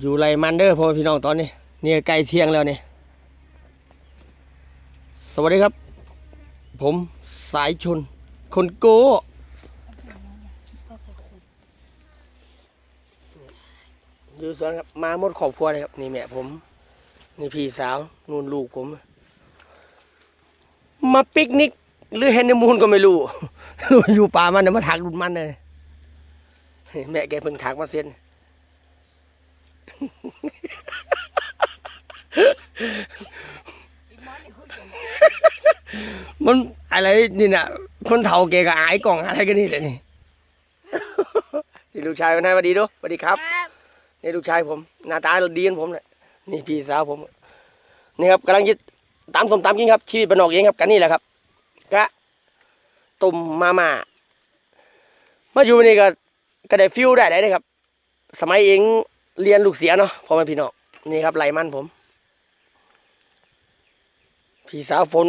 อยู่ไรมันเด้อพ่อพี่น้องตอนนี้เนี่ยใกล้เที่ยงแล้วเนี่ยสวัสดีครับ ผมสายชน คนโก้อยู่สวนครับมาหมดครอบครัวเลยครับ นี่แม่ผม นี่พี่สาวนู่นลูกผม มาปิกนิก หรือแฮนนีมูนก็ไม่รู้ อยู่ป่ามันเนี่ยมาถักรุ่นมันเลยแม่แกเพิ่งถักมาเส้น มันอะไรนี่น่ะคนเฒ่าแกก็อายกล่องอะไรกันนี่แหละนี่นี่ลูกชายวันนี้สวัสดีดูสวัสดีครับนี่ลูกชายผมหน้าตาดีกันผมเลยนี่พี่สาวผมนี่ครับกำลังจะตามสมตามกินครับชีวิตบ้านนอกเองครับกันนี่แหละครับกะตุ่มมาม่ามาอยู่นี่ก็ก็ได้ฟิลได้ได้เลยครับ สมัยเอง เรียนลูกเสียเนาะพ่อแม่พี่น้องนี่ครับไหลมันผม พี่สาวฝน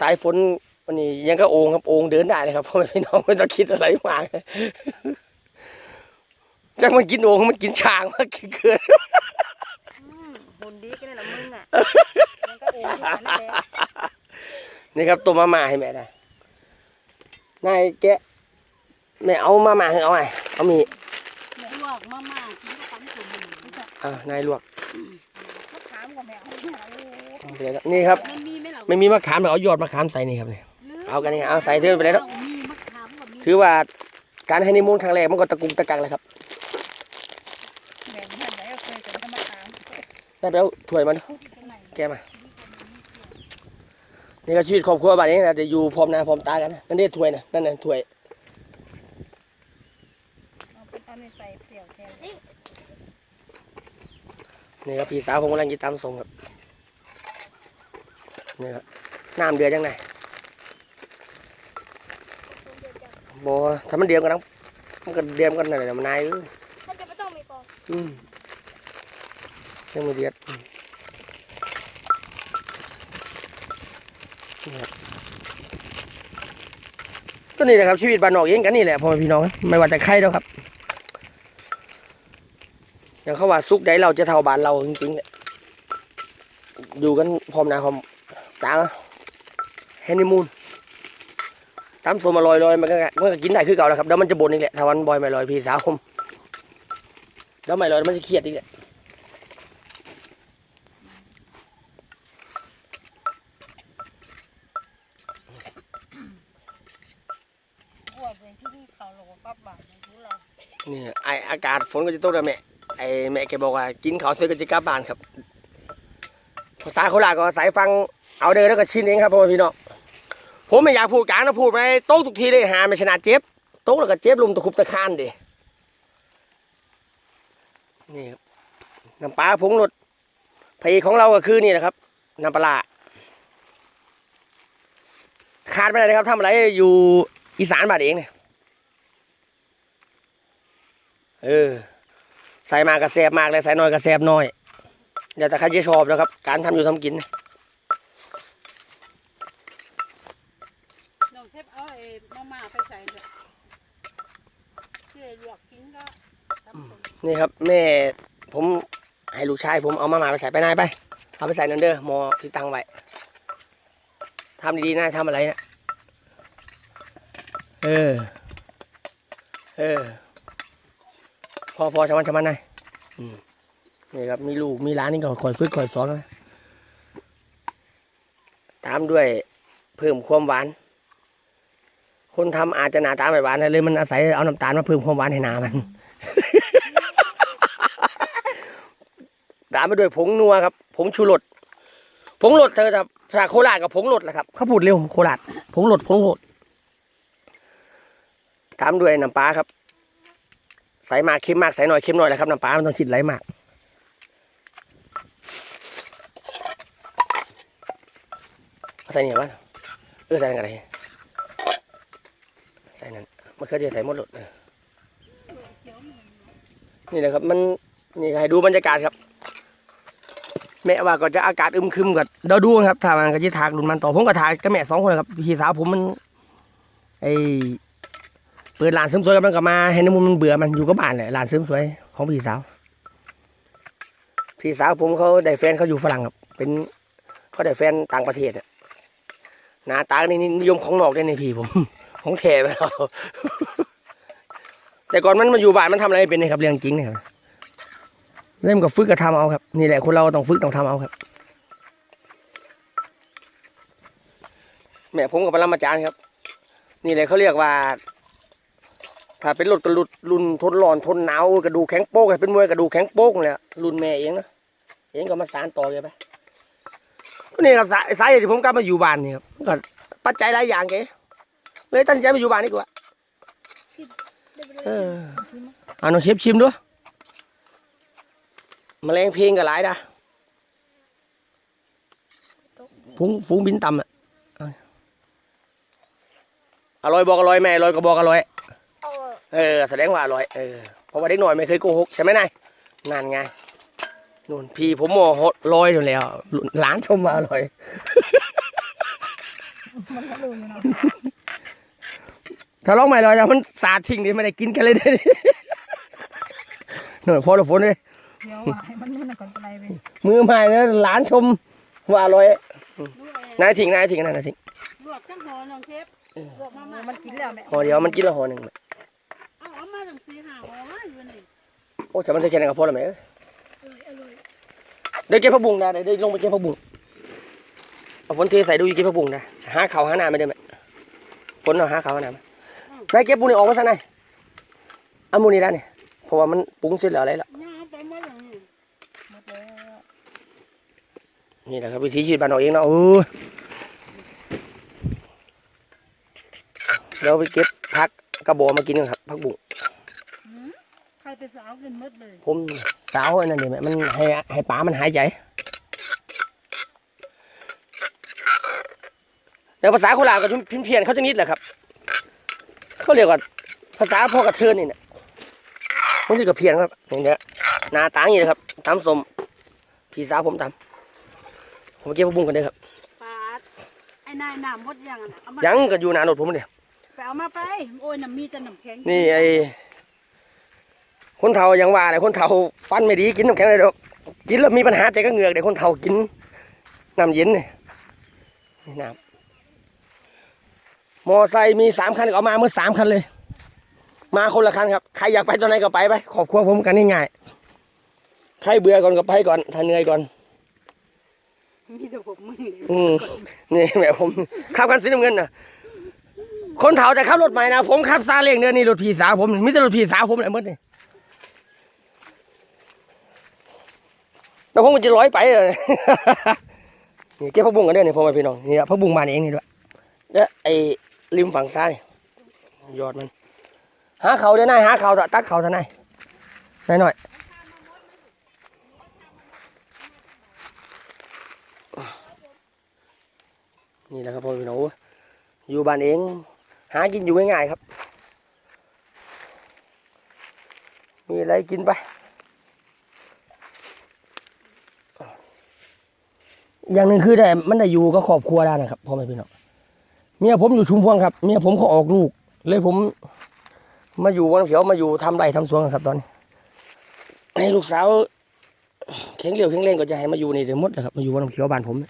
สายฝนวันนี้ยังก็โองครับโองเดินได้เลยครับพ่อแม่พี่น้องไม่ต้องคิดอะไรมากจังมันกินโองมันกินช้างมากเกินอืมหุ่นดีกันเลยละมึงอะมันก็โอ้ยอยู่นั่นแหละนี่ครับตัวมาม่าให้แม่ได้นายแกะแม่เอามาม่าให้เอาไงเอามี ลวกมาม่ากินกับตำสุ่มนี่จ้ะ อ่านายลวกมะขามกับแมวนี่นะโอ้เอาไปเลยครับนี่ครับ มันมีไหมล่ะไม่มีมะขามแบบเอายอดมะขามใส่นี่ครับเนี่ย เอากันนี่เอาใส่เทินไปเลยเนาะ มีมะขามกับมีถือว่าการให้นิมูลครั้งแรกมันก็ตะกุมตะกังเลยครับแหม่ท่านไหนเอาเคยจะทำมะขามได้ไปเอาถ้วยมันพูดที่ไหนแกมา นี่ก็ชีวิตครอบครัวแบบนี้นะจะอยู่พร้อมหน้าพร้อมตากันนะนั่นนี่ถ้วยนะนั่นน่ะถ้วย เอาไปตอนนี้ใส่เปรี้ยวแทน นี่ครับพี่สาวผมกำลังจะตำส่งครับนี่ครับน้ำเดือดยังไงบอถ้ามันเดือดกันนะมันก็เดือดกันนั่นแหละมันนายเอ้ยท่านจะไม่ต้องมีกองอืมยังไม่เดือดอืมนี่ครับก็นี่แหละครับชีวิตบ้านนอกเองกันนี่แหละพ่อแม่พี่น้องไม่ว่าจะใครแล้วครับ อย่างเขาว่าซุกใดเราจะเท่าบ้านเราจริงๆเนี่ยอยู่กันพร้อมหน้าพร้อมตาแฮนนีมูนตามสมมาลอยลอยๆมันก็มันก็กินได้คือเก่าแหล้วครับเดี๋ยวมันจะบ่นอีกแหละถ้าวันบอยไม่ลอยพี่สาวผมเดี๋ยวไม่ลอยมันจะเครียดอีกแหละอ้วนเลยที่นี่เขาโลกับบาทในทุเรานี่ไออากาศฝนก็จะตกแล้วแม่ ไอแม่แกบอกว่ากินข้าวเสร็จก็จะกลับานครับภาษาโคราชก็สายฟังเอาเด้อแล้วก็ชินเองครับพ่อแม่พี่น้องผมไม่อยากพูดกลางนะพูดไปโต๊ะทุกทีเลยหาไม่ชนะเจ็บโต๊ะแล้วก็เจ็บลุมตะคุบตะคานดินี่ครับน้ำปลาผงรสพระเอกของเราก็คือนี่แหละครับน้ำปลาขาดไม่ได้เลยครับทำอะไรอยู่อีสานบานเองเนี่ยเออ ใส่มากกระแสบมากเลยใส่น้อยกระแสบน้อยเดี๋ยวแต่ใครจะชอบนะครับ การทำอยู่ทำกินน้องเทปเอาไอ้มาม่าไปใส่เลยเชื่อลวกกินก็ตำสุ่มนี่ครับแม่ผมให้ลูกชายผมเอามาหมาไปใส่ไปนายไปเอาไปใส่นันเดอร์มอที่ตั้งไว้ทำดีๆนะทำอะไรนะเออ เออพ อพอชะมันชะมันนายนี่ครับมีลูกมีหลานนี่ก็คอยฝึกคอยสอนนะตามด้วยเพิ่มความหวาน คนทำอาจจะหนาตาไม่หวานเลยมันอาศัยเอาน้ำตาลมาเพิ่มความหวานให้หนามันตามไปด้วยผงนัวครับผงชูรสผงรสเธอจะภาษาโคราชกับผงรสแหละครับเขาพูดเร็วโคราชผงรสผงรสตามด้วยน้ำปลาครับ ใส่มากเค็มมากใส่หน่อยเค็มหน่อยแหละครับน้ำปลามันต้องชิดไหลมากใส่เนี่ยวะเออใส่อะไรใส่นั่นมันเคยจะใส่หมดรสเออนี่แหละครับมันนี่ให้ดูบรรยากาศครับ แม่ว่าก็จะอากาศอึมครึมกับเราดูครับถ้ามันก็จะทากรุนมันต่อผมก็ทากกับแม่สองคนครับพี่สาวผมมันไอ เปิดร้านเสริมสวยกับมันก็มา ให้น้ำมันมันเบื่อมันอยู่กับบ้านเลยร้านเสริมสวยของพี่สาว พี่สาวผมเขาได้แฟนเขาอยู่ฝรั่งครับ เป็นเขาได้แฟนต่างประเทศอะหน้าตาในนิยมของนอกได้ในพี่ผม ของแท้ไปแล้วแต่ก่อนมันมาอยู่บ้านมันทำอะไรเป็นเลยครับเรื่องจริงเนี่ยครับเริ่มกับฝึกกับทำเอาครับ นี่แหละคนเราต้องฝึกต้องทำเอาครับ แม่ผมกับปรมาจารย์ครับ นี่แหละเขาเรียกว่า ถ้าเป็นรถกระลุดรุ่นทนร้อนทนหนาวกระดูแข็งโป๊กเป็นมวยกระดูแข็งโป๊กเลยอะรุ่นแม่เองนะเองก็มาสานต่อกันไปก็นี่ครับสายสาเหตุที่ผมกลับมาอยู่บ้านนี่ครับก็ปัจจัยหลายอย่างแกเลยตัดสินใจมาอยู่บ้านดีกว่าเออเอาน้องเชฟชิมด้วยแมลงเพลงก็หลายนะฟุ้งฟุ้งบินต่ำอะอาอร่อยบอกอร่อยแม่อร่อยก็บอกอร่อย เออแสดงว่าอร่อยเออเพราะว่าเด็กหน่อยไม่เคยโกหกใช่ไหมนายนั่นไงนู่นพี่ผมโมโหลอยอยู่แล้วหลานชมมาอร่อยมันก็รู้อยู่เนาะถ้าร้องไม่อร่อยแล้วมันสาดทิ้งดิไม่ได้กินกันเลยเด้หน่อยพอละฝนเลยเดี๋ยวว่าให้มันนู่นน่ะก่อนไปไปมือใหม่นะหลานชมว่าอร่อยลวกอะไรนายทิ้งนายทิ้งนายทิ้งลวกจังหอน้องเชฟลวกมาม่ามันกินแล้วแม่ห่อเดียวมันกินละห่อหนึ่งเอาเอา มาตั้งสี่ห้าห่อมาอยู่นี่โอ้ฉันมันจะแค่ไหนกับพ่อละไหมเอ้ยเดี๋ยวเก็บผักบุ้งนะเดี๋ยวเดี๋ยวลงไปเก็บผักบุ้งเอาฝนเทใส่ดูอยู่เก็บผักบุ้งนะหาเขาวหาหน้าไม่ได้ไหมฝนเอาหาเขาวหาหน้าไหมนายเก็บปูนี่ออกมาซะนายเอามูนี่ได้เนี่ยเพราะว่ามันปรุงเสร็จแล้วอะไรแล้วย่าเอาไปหมดแล้วนี่หมดแล้วนี่แหละครับวิถีชีวิตบ้านเราเองเนาะโอ้ยเดี๋ยวไปเก็บผักกระบอกมากินกันครับผักบุ้งหืมใคร ไปสาวกินหมดเลยผมสาวอันนั้นเดี๋ยวแม่มันให้ให้ปลามันหายใจเดี๋ยวภาษาโคราชกับพิมพ์เพียนเขาจะนิดแหละครับ เขาเรียกว่าภาษาพ่อกระเทินนี่เนี่ยมันสิกับเพียนครับอย่างเงี้ยหนาตาอย่างนี้เลยครับตำสมพี่สาวผมตำผมไปเก็บผักบุ้งกันเลยครับปาดไอ้นายน้ำหมดยังอะน่ะเอามายังก็อยู่หนานดผมเนี่ยไปเอามาไปโอ้ยน้ำมีแต่น้ำแข็ง นี่ไอ้ คนเฒ่ายังว่าเลยคนเฒ่าฟันไม่ดีกินน้ำแข็งเลยดอกกินแล้วมีปัญหาแต่ก็เหงือกเด็กคนเฒ่ากินน้ำเย็นนี่นี่น้ำมอไซค์มีสามคันก็เอามาเมื่อสามคันเลย มาคนละคันครับใครอยากไปตอนไหนก็ไปไปขอบครัวผมกันง่ายๆใครเบื่อก่อนก็ไปก่อนถ้าเหนื่อยก่อนมีแต่ผมมึงเลยอืมนี่แม่ผมขับกันสีน้ำเงินนะคนเฒ่าแต่ขับรถใหม่นะผมขับซาเล้งเดือนนี้รถพี่สาวผมมิแต่รถพี่สาวผมเลยหมดนี่ แล้วผมก็จะร้อยไปเลยนี่เก็บผักบุ้งกันเด้อนี่พ่อแม่พี่น้องนี่อะผักบุ้งมาเองนี่ด้วยแล้วไอ้ริมฝั่งซ้ายยอดมัน หาเขาเด้อนายหาเขาตักเขาเถอะนายนายหน่อยนี่แหละครับพ่อพี่น้องอยู่บ้านเองหากินอยู่ง่ายๆครับ มีอะไรกินไป อย่างหนึ่งคือได้มันได้อยู่กับครอบครัวได้นะครับพ่อแม่พี่น้องเมียผมอยู่ชุมพวงครับเมียผมเขาออกลูก เลยผม มาอยู่วันเขียวมาอยู่ทำไร่ทำสวนครับ ตอนนี้ให้ลูกสาวแข็งเรียวแข็งแรงก็จะให้มาอยู่นี่เดี๋ยวมดนะครับมาอยู่วันเขียวบ้านผมน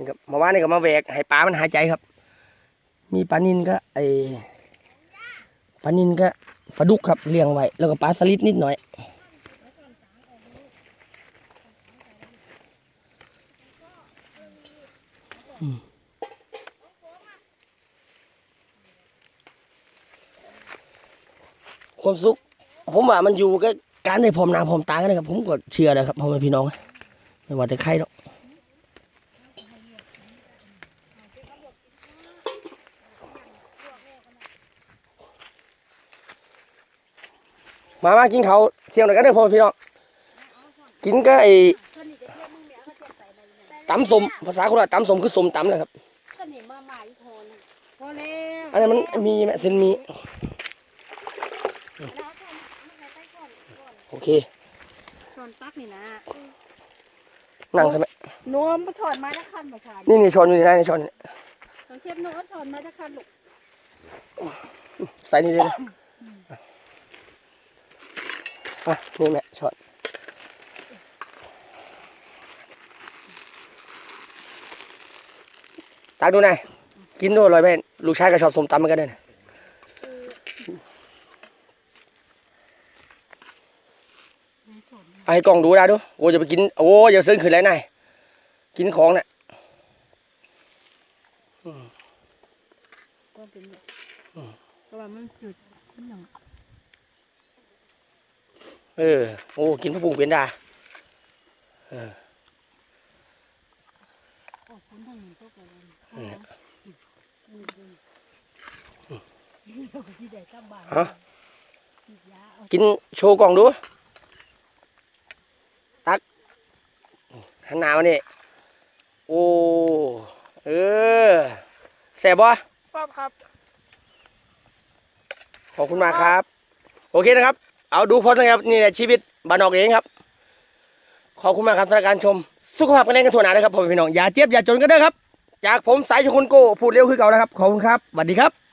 ี่ครับเมาว่านี่ก็มาแหวกให้ปลามันหายใจครับ มีปลานินก็ไอ ปลานินก็ปลาดุกครับเลี้ยงไว้ แล้วก็ปลาสลิดนิดหน่อย ความสุข ผมว่ามันอยู่กับการได้พรมหน้าพรมตากันนะครับ ผมก็เชื่อเลยครับพ่อแม่พี่น้องไม่ว่าแต่ใครหรอก มามากินเขาวเที่ยงหน่อยกันเด้อพ่อพี่น้องกินก็ไอ้ตำสมภาษาโคราชตำสมคือสมตำเลยครับก็นี่มาใหม่ทนพอแล้วอันนั้นมันมีไหมเส้นมีโอเคช้อนตักนี่นะนั่งใช่ไหมนวมมาช้อนไม้ตะคันมาค่ะนี่นี่ช้อนอยู่ในนั้นนี่ช้อนนี่น้องเชฟนวมช้อนไม้ตะคันลูกใส่นี่เลยนะ อะนี่แม่ช็อตตักดูหน่อยกินดูอร่อยไหมลูกชายก็ชอบส้มตำเหมือนกันเลยนะไม่สนเอาให้กล้องดูได้ดูโอ้จะไปกิน โอ้อย่าซึ้งขึ้นเลยนายกินของน่ะก็เป็นแบบก็ว่ามันจุดมันหนัง เออ โอ้ กินผักบุ้งเป็นดาออกคนทางนี้ก็ไปเลยอืมอืมนี่เราก็ที่ได้กลับบ้านฮะฉีดยาเอากินโชว์กล่องดู ตักหันหน้ามานี่โอ้ เออแซ่บบ่ครับครับ ขอบคุณมากครับ โอเคนะครับ เอาดูพอสนะครับนี่แหละชีวิตบ้านนอกเองครับ ขอบคุณมากครับสำหรับการชม สุขภาพกันเองกันทั่วหน้านะครับผมพี่น้องอย่าเจ็บอย่าจนกันเด้อครับ จากผมสายชนคนโก้พูดเร็วคือเก่านะครับขอบคุณครับสวัสดีครับ